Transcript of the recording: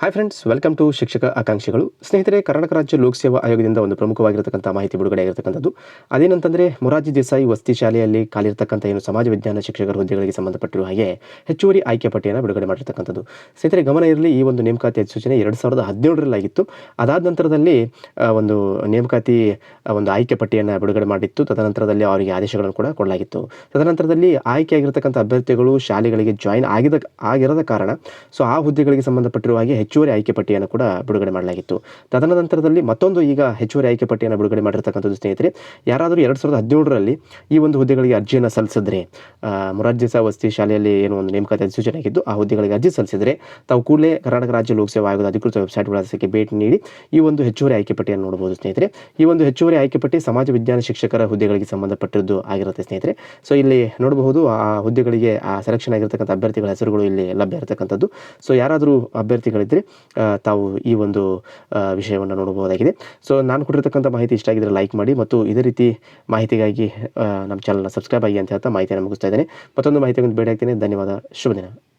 Hi friends welcome to ಶಿಕ್ಷಕ ಆಕಾಂಕ್ಷಿಗಳು. ಸ್ನೇಹಿತರೆ, ಕರ್ನಾಟಕ ರಾಜ್ಯ ಲೋಕಸೇವಾ ಆಯೋಗದಿಂದ ಒಂದು ಪ್ರಮುಖವಾಗಿರತಕ್ಕಂಥ ಮಾಹಿತಿ ಬಿಡುಗಡೆ ಆಗಿರತಕ್ಕಂಥದ್ದು ಅದೇನಂತಂದರೆ, ಮೊರಾರ್ಜಿ ದೇಸಾಯಿ ವಸತಿ ಶಾಲೆಯಲ್ಲಿ ಕಾಲಿರ್ತಕ್ಕಂಥ ಏನು ಸಮಾಜ ವಿಜ್ಞಾನ ಶಿಕ್ಷಕರ ಹುದ್ದೆಗಳಿಗೆ ಸಂಬಂಧಪಟ್ಟಿರುವ ಹಾಗೆ ಹೆಚ್ಚುವರಿ ಆಯ್ಕೆ ಪಟ್ಟಿಯನ್ನು ಬಿಡುಗಡೆ ಮಾಡಿರ್ತಕ್ಕಂಥದ್ದು. ಸ್ನೇಹಿತರೆ, ಗಮನ ಇರಲಿ, ಈ ಒಂದು ನೇಮಕಾತಿ ಅಧಿಸೂಚನೆ ಎರಡು ಸಾವಿರದ ಹದಿನೇಳರಲ್ಲಾಗಿತ್ತು. ಅದಾದ ನಂತರದಲ್ಲಿ ಒಂದು ನೇಮಕಾತಿ ಒಂದು ಆಯ್ಕೆ ಪಟ್ಟಿಯನ್ನು ಬಿಡುಗಡೆ ಮಾಡಿತ್ತು. ತದನಂತರದಲ್ಲಿ ಅವರಿಗೆ ಆದೇಶಗಳನ್ನು ಕೂಡ ಕೊಡಲಾಗಿತ್ತು. ತದನಂತರದಲ್ಲಿ ಆಯ್ಕೆಯಾಗಿರ್ತಕ್ಕಂಥ ಅಭ್ಯರ್ಥಿಗಳು ಶಾಲೆಗಳಿಗೆ ಜಾಯಿನ್ ಆಗಿದ, ಆಗಿರದ ಕಾರಣ, ಸೊ ಆ ಹುದ್ದೆಗಳಿಗೆ ಸಂಬಂಧಪಟ್ಟಿರುವ ಹಾಗೆ ಹೆಚ್ಚುವರಿ ಆಯ್ಕೆ ಪಟ್ಟಿಯನ್ನು ಕೂಡ ಬಿಡುಗಡೆ ಮಾಡಲಾಗಿತ್ತು. ತದನಂತರದಲ್ಲಿ ಮತ್ತೊಂದು ಈಗ ಹೆಚ್ಚುವರಿ ಆಯ್ಕೆ ಪಟ್ಟಿಯನ್ನು ಬಿಡುಗಡೆ ಮಾಡಿರ್ತಕ್ಕಂಥದ್ದು ಸ್ನೇಹಿತರೆ, ಯಾರಾದರೂ ಎರಡು ಸಾವಿರದ ಹದಿನೇಳರಲ್ಲಿ ಈ ಒಂದು ಹುದ್ದೆಗಳಿಗೆ ಅರ್ಜಿಯನ್ನು ಸಲ್ಲಿಸಿದ್ರೆ ಮೊರಾರ್ಜಿ ವಸತಿ ಶಾಲೆಯಲ್ಲಿ ಏನು ಒಂದು ನೇಮಕಾತಿ ಅಧಿಸೂಚನೆ ಆಗಿದ್ದು ಆ ಹುದ್ದೆಗಳಿಗೆ ಅರ್ಜಿ ಸಲ್ಲಿಸಿದರೆ ತಾವು ಕೂಡಲೇ ಕರ್ನಾಟಕ ರಾಜ್ಯ ಲೋಕಸೇವಾ ಆಯೋಗದ ಅಧಿಕೃತ ವೆಬ್ಸೈಟ್ ವಿಳಾಸಕ್ಕೆ ಭೇಟಿ ನೀಡಿ ಈ ಒಂದು ಹೆಚ್ಚುವರಿ ಆಯ್ಕೆ ಪಟ್ಟಿಯನ್ನು ನೋಡಬಹುದು ಸ್ನೇಹಿತರೆ. ಈ ಒಂದು ಹೆಚ್ಚುವರಿ ಆಯ್ಕೆ ಪಟ್ಟಿ ಸಮಾಜ ವಿಜ್ಞಾನ ಶಿಕ್ಷಕರ ಹುದ್ದೆಗಳಿಗೆ ಸಂಬಂಧಪಟ್ಟಿದ್ದು ಆಗಿರುತ್ತೆ ಸ್ನೇಹಿತರೆ. ಸೊ, ಇಲ್ಲಿ ನೋಡಬಹುದು ಆ ಹುದ್ದೆಗಳಿಗೆ ಆ ಸೆಲೆಕ್ಷನ್ ಆಗಿರ್ತಕ್ಕಂಥ ಅಭ್ಯರ್ಥಿಗಳ ಹೆಸರುಗಳು ಇಲ್ಲಿ ಲಭ್ಯ ಇರತಕ್ಕಂಥದ್ದು. ಸೊ, ಯಾರಾದರೂ ಅಭ್ಯರ್ಥಿಗಳಿದ್ದರೆ ಆ, ತಾವು ಈ ಒಂದು ವಿಷಯವನ್ನು ನೋಡಬಹುದಾಗಿದೆ. ಸೊ ನಾನು ಕೊಟ್ಟಿರ್ತಕ್ಕಂಥ ಮಾಹಿತಿ ಇಷ್ಟ ಆಗಿದ್ರೆ ಲೈಕ್ ಮಾಡಿ ಮತ್ತು ಇದೇ ರೀತಿ ಮಾಹಿತಿಗಾಗಿ ನಮ್ಮ ಚಾನಲ್ನ ಸಬ್ಸ್ಕ್ರೈಬ್ ಆಗಿ ಅಂತ ಹೇಳ್ತಾ ಮಾಹಿತಿಯನ್ನು ಮುಗಿಸ್ತಾ ಇದ್ದೇನೆ. ಮತ್ತೊಂದು ಮಾಹಿತಿ ಭೇಟಿ ಆಗ್ತೀನಿ. ಧನ್ಯವಾದ. ಶುಭ ದಿನ.